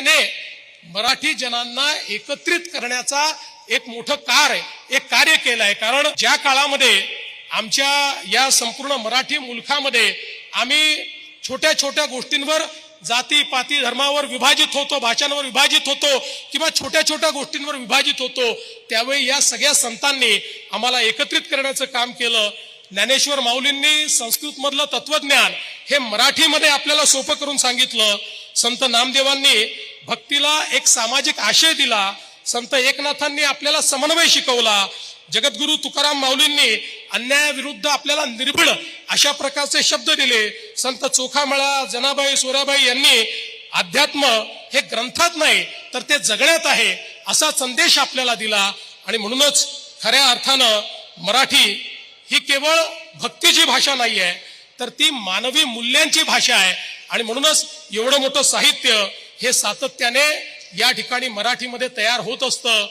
सातत्याने मराठी जनांना एकत्रित करण्याचा एक मोठं कार्य एक कार्य केलं आहे कारण ज्या काळामध्ये आमच्या या संपूर्ण मराठी मुलखामध्ये आम्ही छोट्या छोट्या गोष्टींवर जाती पाती धर्मावर विभाजित होतो भाषांवर विभाजित होतो किंवा छोट्या छोट्या गोष्टींवर विभाजित होतो त्यावेळी या सगळ्या संतांनी आम्हाला एकत्रित करण्याचं काम केलं. ज्ञानेश्वर माऊलींनी संस्कृत मधलं तत्वज्ञान हे मराठीमध्ये आपल्याला सोपं करून सांगितलं. संत नामदेवांनी भक्तीला एक सामाजिक आशय दिला. संत एकनाथांनी आपल्याला समन्वय शिकवला. जगद्गुरु तुकाराम माऊलींनी अन्यायाविरुद्ध आपल्याला निर्भीड अशा प्रकारचे शब्द दिले. संत चोखामळा जनाबाई सोराबाई यांनी अध्यात्म हे ग्रंथात नाही तर ते जगण्यात आहे असा संदेश आपल्याला दिला. आणि म्हणूनच खऱ्या अर्थानं मराठी ही केवळ भक्तीची भाषा नाही आहे तर ती मानवी मूल्यांची भाषा आहे. आणि म्हणूनच एवढं मोठं साहित्य हे सातत्याने या ठिकाणी मराठीमध्ये तयार होत असतं.